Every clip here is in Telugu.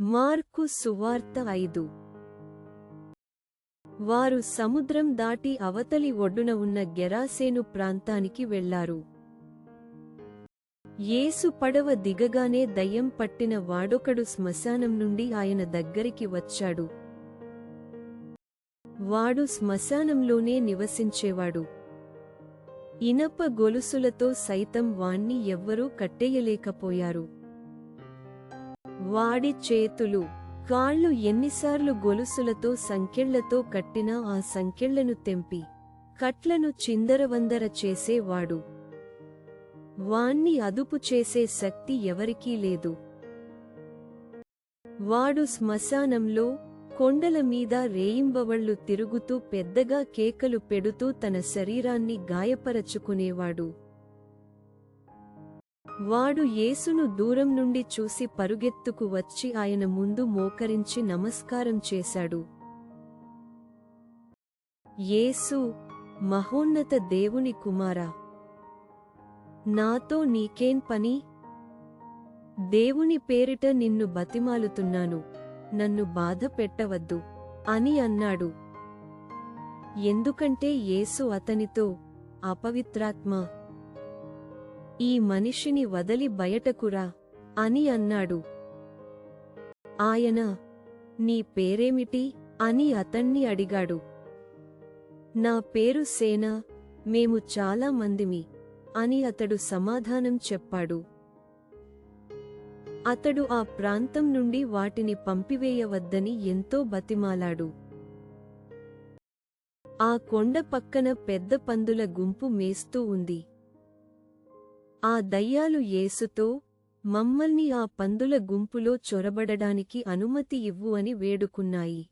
మార్కు సువార్త ఐదు. వారు సముద్రం దాటి అవతలి ఒడ్డున ఉన్న గెరాసేను ప్రాంతానికి వెళ్ళారు యేసు పడవ దిగగానే దయ్యం పట్టిన వాడొకడు శ్మశానం నుండి ఆయన దగ్గరికి వచ్చాడు. వాడు శ్మశానంలోనే నివసించేవాడు. ఇనప గొలుసులతో సైతం వాణ్ణి ఎవ్వరూ కట్టేయలేకపోయారు వాడి చేతులు కాళ్ళు ఎన్నిసార్లు గొలుసులతో సంకెళ్ళతో కట్టినా ఆ సంకెళ్ళను తెంపి కట్లను చిందరవందర చేసేవాడు. వాణ్ణి అదుపు చేసే శక్తి ఎవరికీ లేదు. వాడు శ్మశానంలో కొండల మీద రేయింబవళ్ళు తిరుగుతూ పెద్దగా కేకలు పెడుతూ తన శరీరాన్ని గాయపరచుకునేవాడు. వాడు యేసును దూరం నుండి చూసి పరుగెత్తుకు వచ్చి ఆయన ముందు మోకరించి నమస్కారం చేశాడు. యేసు మహోన్నత దేవుని కుమారా! నాతో నీకేం పని? దేవుని పేరిట నిన్ను బతిమాలుతున్నాను నన్ను బాధ పెట్టవద్దు అని అన్నాడు. ఎందుకంటే యేసు అతనితో అపవిత్రాత్మ ఈ మనిషిని వదలి బయటకురా అని అన్నాడు. ఆయన నీ పేరేమిటి? అని అతణ్ణి అడిగాడు. నా పేరు సేన మేము చాలా మందిమి అని అతడు సమాధానం చెప్పాడు. అతడు ఆ ప్రాంతం నుండి వాటిని పంపివేయవద్దని ఎంతో బతిమాలాడు. ఆ కొండ పక్కన పెద్ద పందుల గుంపు మేస్తూ ఉంది. ఆ దయ్యాలు యేసుతో మమ్మల్ని ఆ పందుల గుంపులో చొరబడడానికి అనుమతి ఇవ్వు అని వేడుకున్నాయి.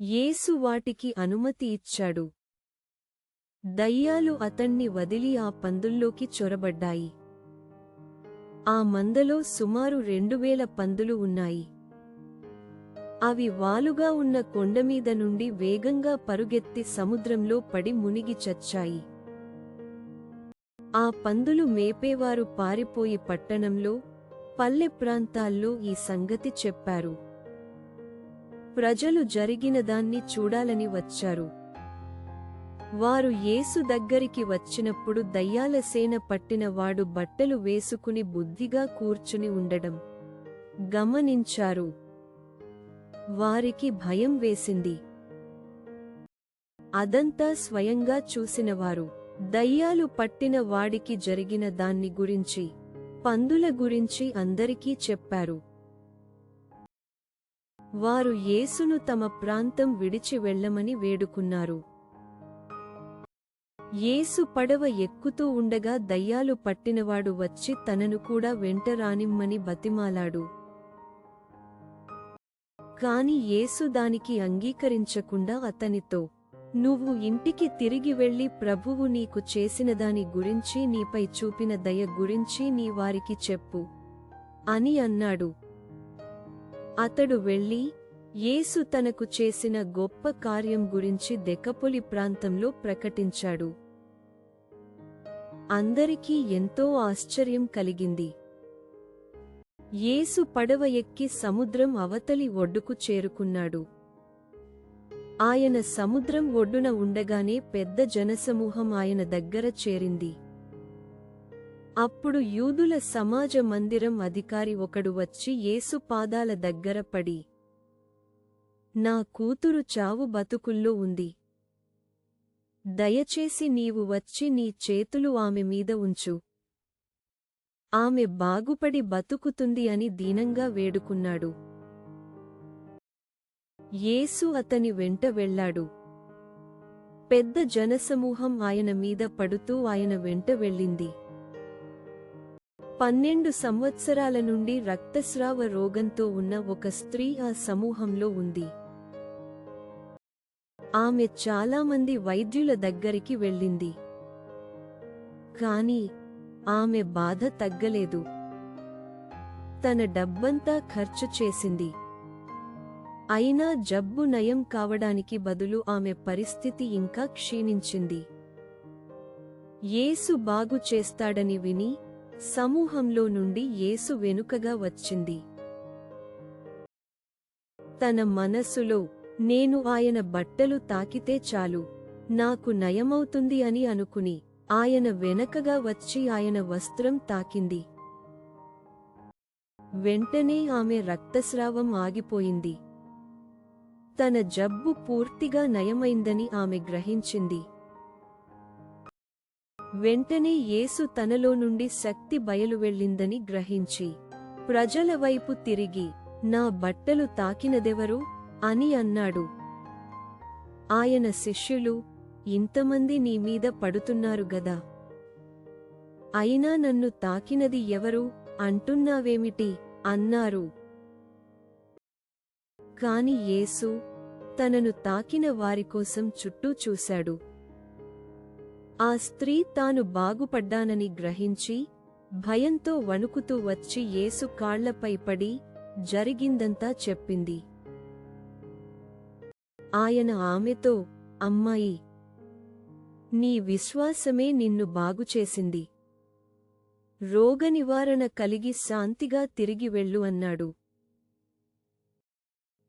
యేసు వాటికి అనుమతి ఇచ్చాడు. దయ్యాలు అతణ్ణి వదిలి ఆ పందుల్లోకి చొరబడ్డాయి. ఆ మందలో సుమారు రెండువేల పందులు ఉన్నాయి. అవి వాలుగా ఉన్న కొండమీద నుండి వేగంగా పరుగెత్తి సముద్రంలో పడి మునిగి చచ్చాయి. ఆ పందులు మేపేవారు పారిపోయి పట్టణంలో పల్లె ప్రాంతాల్లో ఈ సంగతి చెప్పారు. ప్రజలు జరిగినదాన్ని చూడాలని వచ్చారు. వారు యేసు దగ్గరికి వచ్చినప్పుడు దయ్యాల సేన పట్టిన వాడు బట్టలు వేసుకుని బుద్ధిగా కూర్చుని ఉండడం గమనించారు. వారికి భయం వేసింది. అదంతా స్వయంగా చూసినవారు. దయ్యాలు పట్టిన వాడికి జరిగిన దాన్ని గురించి పందుల గురించి అందరికీ చెప్పారు. వారు యేసును తమ ప్రాంతం విడిచి వెళ్ళమని వేడుకున్నారు. యేసు పడవ ఎక్కుతూ ఉండగా దయ్యాలు పట్టినవాడు వచ్చి తనను కూడా వెంట రానిమ్మని బతిమాలాడు. కాని యేసు దానికి అంగీకరించకుండా అతనితో నువ్వు ఇంటికి తిరిగి వెళ్ళి ప్రభువు నీకు చేసిన దాని గురించి నీపై చూపిన దయ గురించి నీ వారికి చెప్పు. అని అన్నాడు. అతడు వెళ్ళి యేసు తనకు చేసిన గొప్ప కార్యం గురించి దెకపొలి ప్రాంతంలో ప్రకటించాడు. అందరికీ ఎంతో ఆశ్చర్యం కలిగింది. యేసు పడవ ఎక్కి సముద్రం అవతలి ఒడ్డుకు చేరుకున్నాడు. ఆయన సముద్రం ఒడ్డున ఉండగానే పెద్ద జనసమూహం ఆయన దగ్గర చేరింది. అప్పుడు యూదుల సమాజ మందిరం అధికారి ఒకడు వచ్చి యేసు పాదాల దగ్గర పడి నా కూతురు చావు బతుకుల్లో ఉంది. దయచేసి నీవు వచ్చి నీ చేతులు ఆమె మీద ఉంచు. ఆమె బాగుపడి బతుకుతుంది అని దీనంగా వేడుకున్నాడు. యేసు అతని వెంట వెళ్ళాడు. పెద్ద జనసమూహం ఆయన మీద పడుతూ ఆయన వెంట వెళ్ళింది. పన్నెండు సంవత్సరాల నుండి రక్తస్రావ రోగంతో ఉన్న ఒక స్త్రీ ఆ సమూహంలో ఉంది. ఆమె చాలామంది వైద్యుల దగ్గరికి వెళ్ళింది. కాని ఆమె బాధ తగ్గలేదు. తన డబ్బంతా ఖర్చు చేసింది. అయినా జబ్బు నయం కావడానికి బదులు ఆమె పరిస్థితి ఇంకా క్షీణించింది. యేసు బాగు చేస్తాడని విని సమూహంలో నుండి యేసు వెనుకగా వచ్చింది. తన మనస్సులో నేను ఆయన బట్టలు తాకితే చాలు నాకు నయమవుతుంది అని అనుకుని ఆయన వెనకగా వచ్చి ఆయన వస్త్రం తాకింది. వెంటనే ఆమె రక్తస్రావం ఆగిపోయింది. తన జబ్బు పూర్తిగా నయమైందని ఆమె గ్రహించింది. వెంటనే యేసు తనలో నుండి శక్తి బయలువెళ్ళిందని గ్రహించి ప్రజల వైపు తిరిగి నా బట్టలు తాకినదెవరు? అని అన్నాడు. ఆయన శిష్యులు ఇంతమంది నీ మీద పడుతున్నారు గదా. అయినా నన్ను తాకినది ఎవరు? అంటున్నావేమిటి? అన్నారు. కాని యేసు తనను తాకిన వారికోసం చుట్టూ చూశాడు. ఆ స్త్రీ తాను బాగుపడ్డానని గ్రహించి భయంతో వణుకుతూ వచ్చి యేసు కాళ్ళపై పడి జరిగిందంతా చెప్పింది. ఆయన ఆమెతో అమ్మాయి నీ విశ్వాసమే నిన్ను బాగుచేసింది. రోగనివారణ కలిగి శాంతిగా తిరిగి వెళ్ళు అన్నాడు.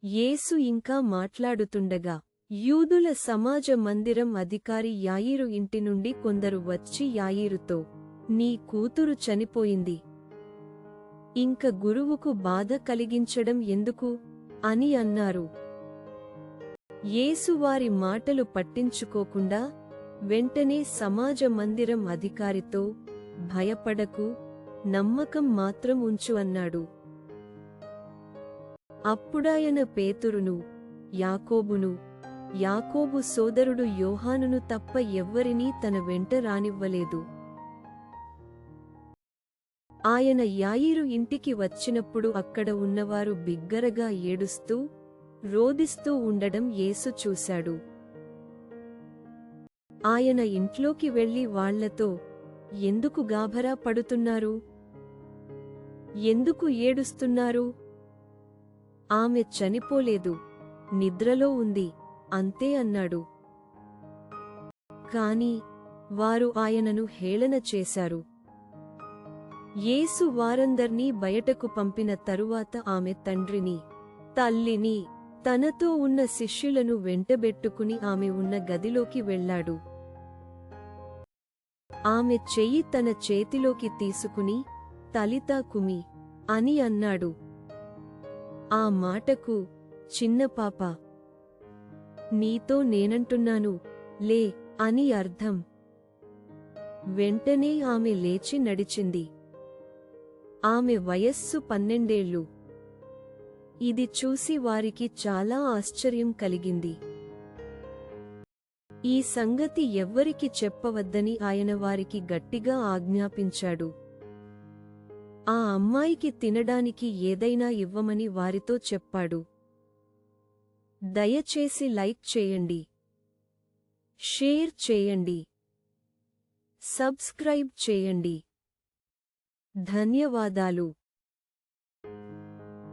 యేసు ఇంకా మాట్లాడుతుండగా యూదుల సమాజ మందిరం అధికారి యాయిరు ఇంటి నుండి కొందరు వచ్చి యాయిరుతో నీ కూతురు చనిపోయింది. ఇంక గురువుకు బాధ కలిగించడం ఎందుకు? అని అన్నారు. యేసు వారి మాటలు పట్టించుకోకుండా వెంటనే సమాజ మందిరం అధికారితో భయపడకు నమ్మకం మాత్రం ఉంచు అన్నాడు. అప్పుడాయన పేతురును యాకోబును యాకోబు సోదరుడు యోహానును తప్ప ఎవ్వరినీ తన వెంట రానివ్వలేదు. ఆయన యాయిరు ఇంటికి వచ్చినప్పుడు అక్కడ ఉన్నవారు బిగ్గరగా ఏడుస్తూ రోదిస్తూ ఉండడం యేసు చూశాడు. ఆయన ఇంట్లోకి వెళ్ళి వాళ్ళతో ఎందుకు గాభరా పడుతున్నారు? ఎందుకు ఏడుస్తున్నారు? ఆమె చనిపోలేదు. నిద్రలో ఉంది. అంతే అన్నాడు. కాని వారు ఆయనను హేళన చేశారు. యేసు వారందర్నీ బయటకు పంపిన తరువాత ఆమె తండ్రిని తల్లిని తనతో ఉన్న శిష్యులను వెంటబెట్టుకుని ఆమె ఉన్న గదిలోకి వెళ్ళాడు. ఆమె చెయ్యి తన చేతిలోకి తీసుకుని తలితా కుమి అని అన్నాడు. ఆ మాటకు చిన్న పాప నీతో నేనంటున్నాను లే అని అర్థం. వెంటనే ఆమె లేచి నడిచింది. ఆమె వయస్సు పన్నెండేళ్ళు ఇది చూసి వారికి చాలా ఆశ్చర్యం కలిగింది. ఈ సంగతి ఎవ్వరికి చెప్పవద్దని ఆయన వారికి గట్టిగా ఆజ్ఞాపించాడు. ఆ అమ్మాయికి తినడానికి ఏదైనా ఇవ్వమని వారితో చెప్పాడు. దయచేసి లైక్ చేయండి. షేర్ చేయండి. సబ్స్క్రైబ్ చేయండి. ధన్యవాదాలు.